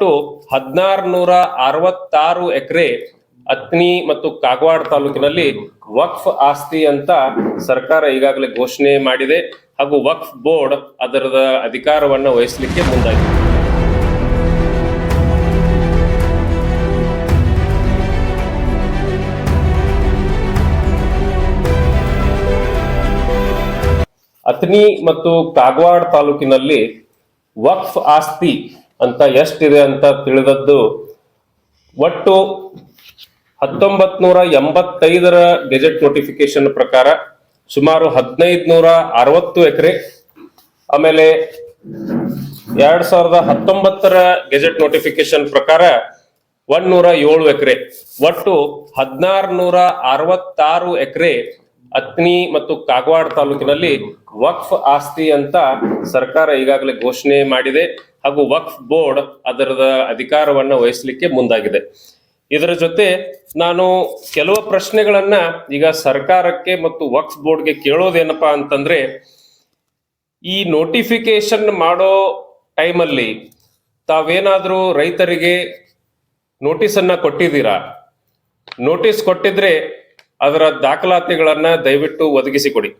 ಒಟ್ಟು ಹದಿನಾರುನೂರ ಅರವತ್ತಾರು ಎಕರೆ ಅತ್ನಿ ಮತ್ತು ಕಾಗವಾಡ ತಾಲೂಕಿನಲ್ಲಿ ವಕ್ಫ್ ಆಸ್ತಿ ಅಂತ ಸರ್ಕಾರ ಈಗಾಗಲೇ ಘೋಷಣೆ ಮಾಡಿದೆ ಹಾಗೂ ವಕ್ಫ್ ಬೋರ್ಡ್ ಅದರದ ಅಧಿಕಾರವನ್ನು ವಹಿಸಲಿಕ್ಕೆ ಮುಂದಾಗಿದೆ. ಅತ್ನಿ ಮತ್ತು ಕಾಗವಾಡ ತಾಲೂಕಿನಲ್ಲಿ ವಕ್ಫ್ ಆಸ್ತಿ ಅಂತ ಎಷ್ಟಿದೆ ಅಂತ ತಿಳಿದದ್ದು ಒಟ್ಟು ಹತ್ತೊಂಬತ್ ನೂರ ಎಂಬತ್ತೈದರ ಗೆಜೆಟ್ ನೋಟಿಫಿಕೇಶನ್ ಪ್ರಕಾರ ಸುಮಾರು ಹದಿನೈದು ನೂರ ಅರವತ್ತು ಎಕರೆ, ಆಮೇಲೆ ಎರಡ್ ಸಾವಿರದ ಹತ್ತೊಂಬತ್ತರ ಗೆಜೆಟ್ ನೋಟಿಫಿಕೇಶನ್ ಪ್ರಕಾರ ಒಂದೂರ ಏಳು ಎಕರೆ, ಒಟ್ಟು ಹದಿನಾರು ನೂರ ಅರವತ್ತಾರು ಎಕರೆ ಅತ್ನಿ ಮತ್ತು ಕಾಗವಾಡ ತಾಲೂಕಿನಲ್ಲಿ ವಕ್ಫ್ ಆಸ್ತಿ ಅಂತ ಸರ್ಕಾರ ಈಗಾಗಲೇ ಘೋಷಣೆ ಮಾಡಿದೆ ಹಾಗೂ ವಕ್ಫ್ ಬೋರ್ಡ್ ಅದರದ ಅಧಿಕಾರವನ್ನ ವಹಿಸಲಿಕ್ಕೆ ಮುಂದಾಗಿದೆ. ಇದರ ಜೊತೆ ನಾನು ಕೆಲವು ಪ್ರಶ್ನೆಗಳನ್ನ ಈಗ ಸರ್ಕಾರಕ್ಕೆ ಮತ್ತು ವಕ್ಫ್ ಬೋರ್ಡ್ಗೆ ಕೇಳೋದೇನಪ್ಪಾ ಅಂತಂದ್ರೆ, ಈ ನೋಟಿಫಿಕೇಶನ್ ಮಾಡೋ ಟೈಮಲ್ಲಿ ತಾವೇನಾದರೂ ರೈತರಿಗೆ ನೋಟಿಸ್ ಅನ್ನ ಕೊಟ್ಟಿದ್ದೀರಾ? ನೋಟಿಸ್ ಕೊಟ್ಟಿದ್ರೆ ಅದರ ದಾಖಲಾತಿಗಳನ್ನ ದಯವಿಟ್ಟು ಒದಗಿಸಿಕೊಡಿ.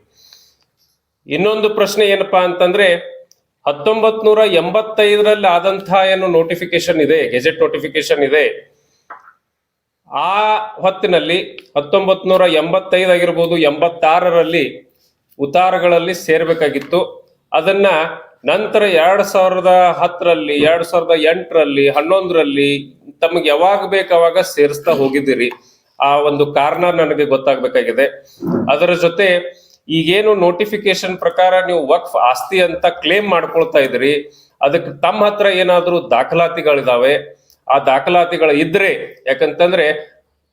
ಇನ್ನೊಂದು ಪ್ರಶ್ನೆ ಏನಪ್ಪಾ ಅಂತಂದ್ರೆ ಹತ್ತೊಂಬತ್ ನೂರ ಎಂಬತ್ತೈದರಲ್ಲಿ ಆದಂತಹ ಏನು ನೋಟಿಫಿಕೇಶನ್ ಇದೆ ಗೆಜೆಟ್ ನೋಟಿಫಿಕೇಶನ್ ಇದೆ. ಆ ಹೊತ್ತಿನಲ್ಲಿ ಹತ್ತೊಂಬತ್ ನೂರ ಎಂಬತ್ತೈದು ಆಗಿರ್ಬೋದು, ಎಂಬತ್ತಾರರಲ್ಲಿ ಉತ್ತಾರಗಳಲ್ಲಿ ಸೇರ್ಬೇಕಾಗಿತ್ತು. ಅದನ್ನ ನಂತರ ಎರಡ್ ಸಾವಿರದ ಹತ್ತರಲ್ಲಿ, ಎರಡ್ ಸಾವಿರದ ಎಂಟರಲ್ಲಿ, ಹನ್ನೊಂದರಲ್ಲಿ ತಮಗೆ ಯಾವಾಗ ಬೇಕಾವಾಗ ಸೇರಿಸ್ತಾ ಹೋಗಿದ್ದೀರಿ. ಆ ಒಂದು ಕಾರಣ ನನಗೆ ಗೊತ್ತಾಗ್ಬೇಕಾಗಿದೆ. ಅದರ ಜೊತೆ ಈಗೇನು ನೋಟಿಫಿಕೇಶನ್ ಪ್ರಕಾರ ನೀವು ವಕ್ಫ್ ಆಸ್ತಿ ಅಂತ ಕ್ಲೇಮ್ ಮಾಡ್ಕೊಳ್ತಾ ಇದ್ರಿ ಅದಕ್ಕೆ ತಮ್ಮ ಹತ್ರ ಏನಾದ್ರೂ ದಾಖಲಾತಿಗಳಿದಾವೆ, ಆ ದಾಖಲಾತಿಗಳು ಇದ್ರೆ ಯಾಕಂತಂದ್ರೆ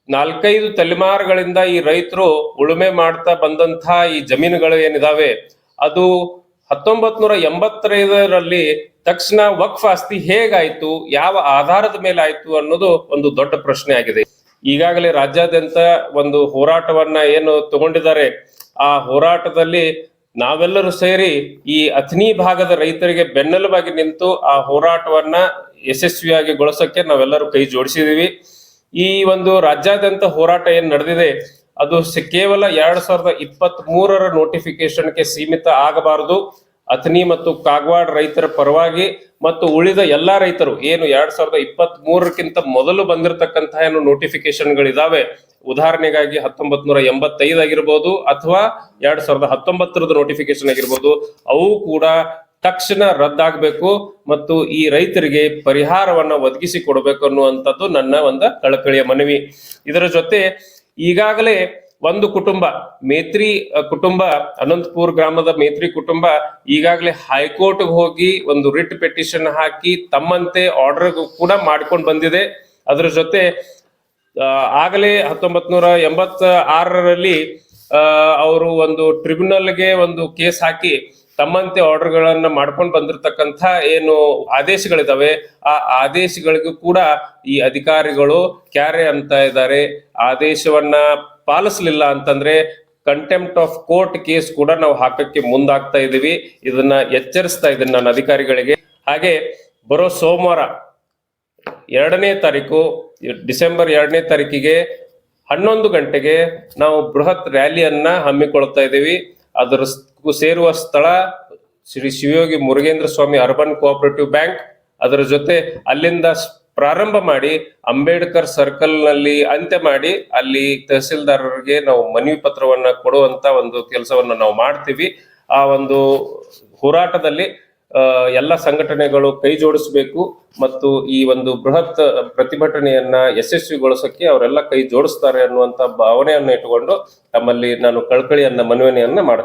ನಾಲ್ಕೈದು ತಲೆಮಾರುಗಳಿಂದ ಈ ರೈತರು ಉಳುಮೆ ಮಾಡ್ತಾ ಬಂದಂತ ಈ ಜಮೀನುಗಳು ಏನಿದಾವೆ, ಅದು ಹತ್ತೊಂಬತ್ ನೂರ ಎಂಬತ್ತೈದರಲ್ಲಿ ತಕ್ಷಣ ವಕ್ಫ್ ಆಸ್ತಿ ಹೇಗಾಯ್ತು, ಯಾವ ಆಧಾರದ ಮೇಲೆ ಆಯ್ತು ಅನ್ನೋದು ಒಂದು ದೊಡ್ಡ ಪ್ರಶ್ನೆ ಆಗಿದೆ. ಈಗಾಗಲೇ ರಾಜ್ಯಾದ್ಯಂತ ಒಂದು ಹೋರಾಟವನ್ನ ಏನು ತಗೊಂಡಿದ್ದಾರೆ, ಆ ಹೋರಾಟದಲ್ಲಿ ನಾವೆಲ್ಲರೂ ಸೇರಿ ಈ ಅಥಣಿ ಭಾಗದ ರೈತರಿಗೆ ಬೆನ್ನೆಲುಬಾಗಿ ನಿಂತು ಆ ಹೋರಾಟವನ್ನ ಯಶಸ್ವಿಯಾಗಿ ಗೊಳಿಸಕ್ಕೆ ನಾವೆಲ್ಲರೂ ಕೈ ಜೋಡಿಸಿದೀವಿ. ಈ ಒಂದು ರಾಜ್ಯಾದ್ಯಂತ ಹೋರಾಟ ಏನ್ ನಡೆದಿದೆ, ಅದು ಕೇವಲ ಎರಡ್ ಸಾವಿರದ ಇಪ್ಪತ್ತ್ ಮೂರರ ನೋಟಿಫಿಕೇಶನ್ಗೆ ಸೀಮಿತ ಆಗಬಾರದು. ಅಥಣಿ ಮತ್ತು ಕಾಗವಾಡ ರೈತರ ಪರವಾಗಿ ಮತ್ತು ಉಳಿದ ಎಲ್ಲಾ ರೈತರು ಏನು ಎರಡ್ ಸಾವಿರದ ಇಪ್ಪತ್ತ್ ಮೂರಕ್ಕಿಂತ ಮೊದಲು ಬಂದಿರತಕ್ಕಂತಹ ಏನು ನೋಟಿಫಿಕೇಶನ್ಗಳಿದಾವೆ ಉದಾಹರಣೆಗಾಗಿ ಹತ್ತೊಂಬತ್ ನೂರ ಎಂಬತ್ತೈದು ಆಗಿರ್ಬೋದು ಅಥವಾ ಎರಡ್ ಸಾವಿರದ ಹತ್ತೊಂಬತ್ತರದ ನೋಟಿಫಿಕೇಶನ್ ಆಗಿರ್ಬೋದು. ಅವು ಕೂಡ ತಕ್ಷಣ ರದ್ದಾಗಬೇಕು ಮತ್ತು ಈ ರೈತರಿಗೆ ಪರಿಹಾರವನ್ನ ಒದಗಿಸಿ ಕೊಡಬೇಕು ಅನ್ನುವಂಥದ್ದು ನನ್ನ ಒಂದು ಕಳಕಳಿಯ ಮನವಿ. ಇದರ ಜೊತೆ ಈಗಾಗಲೇ ಒಂದು ಕುಟುಂಬ, ಮೇತ್ರಿ ಕುಟುಂಬ, ಅನಂತಪುರ ಗ್ರಾಮದ ಮೇತ್ರಿ ಕುಟುಂಬ ಈಗಾಗಲೇ ಹೈಕೋರ್ಟ್ ಹೋಗಿ ಒಂದು ರಿಟ್ ಪೆಟಿಷನ್ ಹಾಕಿ ತಮ್ಮಂತೆ ಆರ್ಡರ್ ಕೂಡ ಮಾಡ್ಕೊಂಡು ಬಂದಿದೆ. ಅದರ ಜೊತೆ ಆಗಲೇ ಹತ್ತೊಂಬತ್ ನೂರ ಎಂಬತ್ತ ಆರರಲ್ಲಿ ಅವರು ಒಂದು ಟ್ರಿಬ್ಯುನಲ್ಗೆ ಒಂದು ಕೇಸ್ ಹಾಕಿ ತಮ್ಮಂತೆ ಆರ್ಡರ್ಗಳನ್ನ ಮಾಡ್ಕೊಂಡು ಬಂದಿರತಕ್ಕಂಥ ಏನು ಆದೇಶಗಳಿದಾವೆ, ಆ ಆದೇಶಗಳಿಗೂ ಕೂಡ ಈ ಅಧಿಕಾರಿಗಳು ಕ್ಯಾರೆ ಅಂತ ಇದ್ದಾರೆ. ಆದೇಶವನ್ನ ಪಾಲಿಸ್ಲಿಲ್ಲ ಅಂತಂದ್ರೆ ಕಂಟೆಂಪ್ಟ್ ಆಫ್ ಕೋರ್ಟ್ ಕೇಸ್ ಕೂಡ ನಾವು ಹಾಕಕ್ಕೆ ಮುಂದಾಗ್ತಾ ಇದೀವಿ. ಇದನ್ನ ಎಚ್ಚರಿಸ್ತಾ ಇದ್ದೀನಿ ನಾನು ಅಧಿಕಾರಿಗಳಿಗೆ. ಹಾಗೆ ಬರೋ ಸೋಮವಾರ ಎರಡನೇ ತಾರೀಕು, ಡಿಸೆಂಬರ್ ಎರಡನೇ ತಾರೀಕಿಗೆ ಹನ್ನೊಂದು ಗಂಟೆಗೆ ನಾವು ಬೃಹತ್ ರ್ಯಾಲಿಯನ್ನ ಹಮ್ಮಿಕೊಳ್ತಾ ಇದ್ದೀವಿ ಅದರ ಸೇರುವ ಸ್ಥಳ Shri Shivayogi Murugendra Swami urban cooperative bank ಅದರ ಜೊತೆ ಅಲ್ಲಿಂದ ಪ್ರಾರಂಭ ಮಾಡಿ ಅಂಬೇಡ್ಕರ್ ಸರ್ಕಲ್ನಲ್ಲಿ ಅಂತ್ಯ ಮಾಡಿ ಅಲ್ಲಿ ತಹಸೀಲ್ದಾರರಿಗೆ ನಾವು ಮನವಿ ಪತ್ರವನ್ನ ಕೊಡುವಂತ ಒಂದು ಕೆಲಸವನ್ನ ನಾವು ಮಾಡ್ತೀವಿ. ಆ ಒಂದು ಹೋರಾಟದಲ್ಲಿ ಎಲ್ಲ ಸಂಘಟನೆಗಳು ಕೈ ಜೋಡಿಸಬೇಕು ಮತ್ತು ಈ ಒಂದು ಬೃಹತ್ ಪ್ರತಿಭಟನೆಯನ್ನ ಯಶಸ್ವಿಗೊಳಿಸಕ್ಕೆ ಅವರೆಲ್ಲ ಕೈ ಜೋಡಿಸ್ತಾರೆ ಅನ್ನುವಂತ ಭಾವನೆಯನ್ನ ಇಟ್ಟುಕೊಂಡು ತಮ್ಮಲ್ಲಿ ನಾನು ಕಳ್ಕಳಿಯನ್ನ ಮನವಿಯನ್ನ ಮಾಡ್ತೀನಿ.